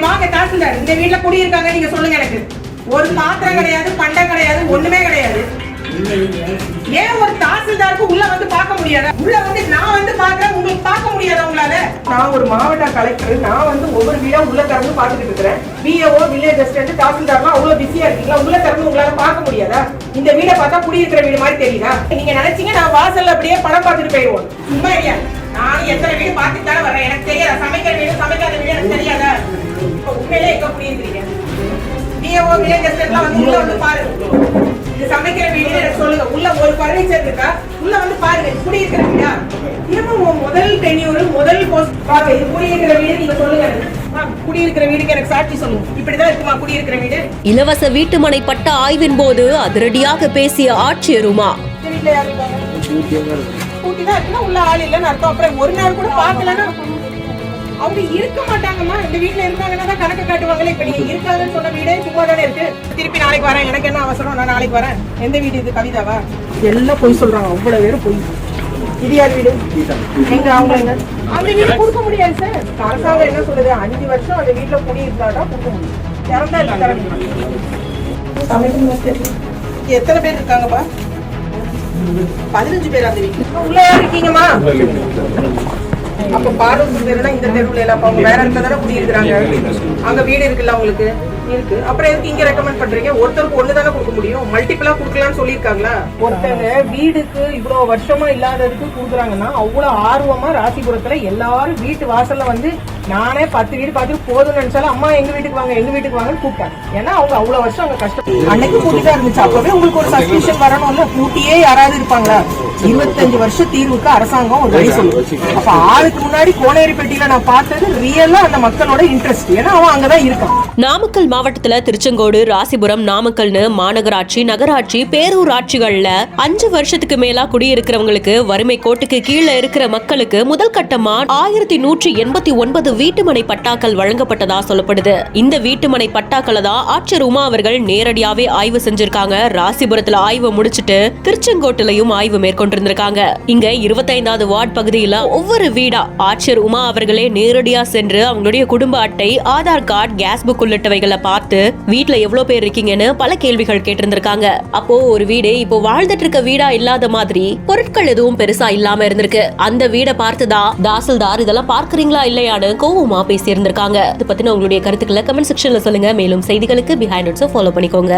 வாங்க தாசில்தார். இந்த வீட்ல குடியிருக்காங்க நீங்க சொல்லுங்க எனக்கு. ஒரு பாத்திரம் கிடையாது பண்டம் கிடையாது ஒண்ணுமே கிடையாது. ஏன் ஒரு தாசில்தாருக்கு உள்ள வந்து பார்க்க முடியாதா? உள்ள வந்து நான் வந்து பாக்குறேன் உங்களுக்கு பார்க்க முடியாத உங்களால? நான் ஒரு மாவட்ட கலெக்டர் நான் வந்து ஒவ்வொரு வீடா உள்ள திறந்து பாத்துட்டு இருக்கிறேன். பிஏஓ வில்லேஜ் அசிஸ்டன்ட் தாசில்தார்லாம் அவ்வளவு பிஸியா இருக்கீங்களா? உள்ள திறந்து உங்களால பார்க்க முடியாதா? இந்த வீடை பார்த்தா குடியிருக்கிற வீடு மாதிரி தெரியுதா? நீங்க நினைச்சீங்க நான் வாசல்ல அப்படியே படம் பார்த்துட்டு போயிடுவோம். சும்மா இல்லையா நான் எத்தனை வீடு பார்த்துட்டு தானே வரேன் எனக்கு தெரியாத சமைக்கிற உண்மையிலே எங்க குடியிருக்கிறீங்க பிஏஓ வில்லேஜ் அசிஸ்டன்ட்லாம் வந்து உள்ள வந்து பாருங்க. இது சமைக்கிற வீடு எனக்கு சொல்லுங்க. உள்ள ஒரு பர்னிச்சர் இருக்கா உள்ள வந்து பாருங்க. குடியிருக்கிற வீடா? திரும்ப முதல் டென்யூர் முதல் போஸ்ட் பாருங்க. இது குடியிருக்கிற வீடு நீங்க சொல்லுங்க. குடியிருக்கிற வீடுக்கு எனக்கு சாட்சி சொல்லுங்க. இப்படிதான் இருக்குமா குடியிருக்கிற வீடு? இலவச வீட்டுமனை பட்ட ஆய்வின் போது அதிரடியாக பேசிய ஆட்சியர் உமா இந்த வீட்ல யாரு இருக்காங்க? கூட்டி தான் இருக்குன்னா உள்ள ஆள் இல்லைன்னு அர்த்தம். அப்புறம் ஒரு நாள் கூட பார்க்கலன்னா அவங்க இருக்க மாட்டாங்கம்மா. இந்த வீட்டுல இருக்காங்கன்னா தான் கணக்கு காட்டுவாங்களே. இப்ப நீங்க இருக்காதுன்னு சொன்ன வீடே சும்மா தானே இருக்கு. திருப்பி நாளைக்கு வரேன். எனக்கு என்ன அவசரம்? நான் நாளைக்கு வரேன். எந்த வீடு இது? கவிதாவா? எல்லாம் பொய் சொல்றாங்க. அவ்வளவு பேரும் பொய். இது யார் வீடு? எங்க அவங்க எங்க? அந்த வீடு கொடுக்க முடியாது சார் அரசாங்கம் என்ன சொல்லுது? அஞ்சு வருஷம் அந்த வீட்டுல குடியிருந்தாதான் கொடுக்க முடியும். திறந்தா இல்ல எத்தனை பேர் இருக்காங்கப்பா? பதினஞ்சு பேர் அந்த வீட்டுல உள்ள யார் இருக்கீங்கம்மா. அப்ப பாரூர் தெருனா இந்த தெருவுல எல்லாம் அவங்க வேற இடத்துல தானே குடியிருக்கிறாங்க. அங்க வீடு இருக்குல்ல அவங்களுக்கு? இருக்கு. அப்புறம் எதுக்கு இங்க ரெக்கமெண்ட் பண்றீங்க? ஒருத்தருக்கு ஒண்ணு தானே கொடுக்க முடியும். மல்டிபிளா கொடுக்கலாம்னு சொல்லியிருக்காங்களா? ஒருத்தங்க வீடுக்கு இவ்வளவு வருஷமா இல்லாததுக்கு கொடுக்குறாங்கன்னா அவ்வளவு ஆர்வமா ராசிபுரத்துல எல்லாரும் வீட்டு வாசல்ல வந்து நானே பத்து வீடு பார்த்துட்டு போதும்னு நினைச்சாலும் அம்மா எங்க வீட்டுக்கு வாங்க எங்க வீட்டுக்கு வாங்கன்னு கூப்பிட்டாங்க. ஏன்னா அவங்க அவ்வளவு வருஷம் அங்க கஷ்டம் அன்னைக்கு கூட்டிதான் இருந்துச்சு. அப்பவே உங்களுக்கு ஒரு சஸ்பிஷன் வரணும்ல கூட்டியே யாராவது இருப்பாங்களா? இருபத்தஞ்சு வருஷ தீர்வுக்கு அரசாங்கம் ஒரு வழி சொல்லுது. அப்ப ஆளுக்கு முன்னாடி கோனேரிப்பட்டியில நான் பார்த்தது ரியலா அந்த மக்களோட இன்ட்ரெஸ்ட் ஏன்னா அவன் அங்கதான் இருக்கான். நாமக்கல் மாவட்டத்துல திருச்செங்கோடு ராசிபுரம் நாமக்கல்னு மாநகராட்சி நகராட்சி பேரூராட்சிகள்ல அஞ்சு வருஷத்துக்கு மேலா குடியிருக்கிறவங்களுக்கு வறுமை கோட்டுக்கு கீழே இருக்கிற மக்களுக்கு முதல் கட்டமா ஆயிரத்தி நூற்றி எண்பத்தி ஒன்பது வீட்டுமனை பட்டாக்கள் வழங்கப்பட்டதா சொல்லப்படுது. இந்த வீட்டுமனை பட்டாக்களை தான் ஆட்சியர் உமா அவர்கள் நேரடியாவே ஆய்வு செஞ்சிருக்காங்க. ராசிபுரத்துல ஆய்வு முடிச்சிட்டு திருச்செங்கோட்டிலையும் ஆய்வு மேற்கொண்டிருந்திருக்காங்க. இங்க இருபத்தைந்தாவது வார்டு பகுதியில ஒவ்வொரு வீடா ஆட்சியர் உமா அவர்களே நேரடியா சென்று அவங்களுடைய குடும்ப அட்டை ஆதார் கார்டு கேஸ் புக் உள்ளிட்டவைகளை பார்த்து வீட்டுல எவ்வளவு பேர் இருக்கீங்கன்னு பல கேள்விகள் கேட்டிருந்திருக்காங்க. அப்போ ஒரு வீடு இப்போ வாழ்ந்துட்டு இருக்க வீடா இல்லாத மாதிரி பொருட்கள் எதுவும் பெருசா இல்லாம இருந்திருக்கு. அந்த வீடை பார்த்துதான் தாசில்தார் இதெல்லாம் பார்க்கறீங்களா இல்லையான்னு கோவமா பேசி இருந்திருக்காங்க இது பத்தின உங்களுடைய கருத்துக்களை கமெண்ட் செக்ஷன்ல சொல்லுங்க. மேலும் செய்திகளுக்கு பிஹைண்ட் ஃபாலோ பண்ணிக்கோங்க.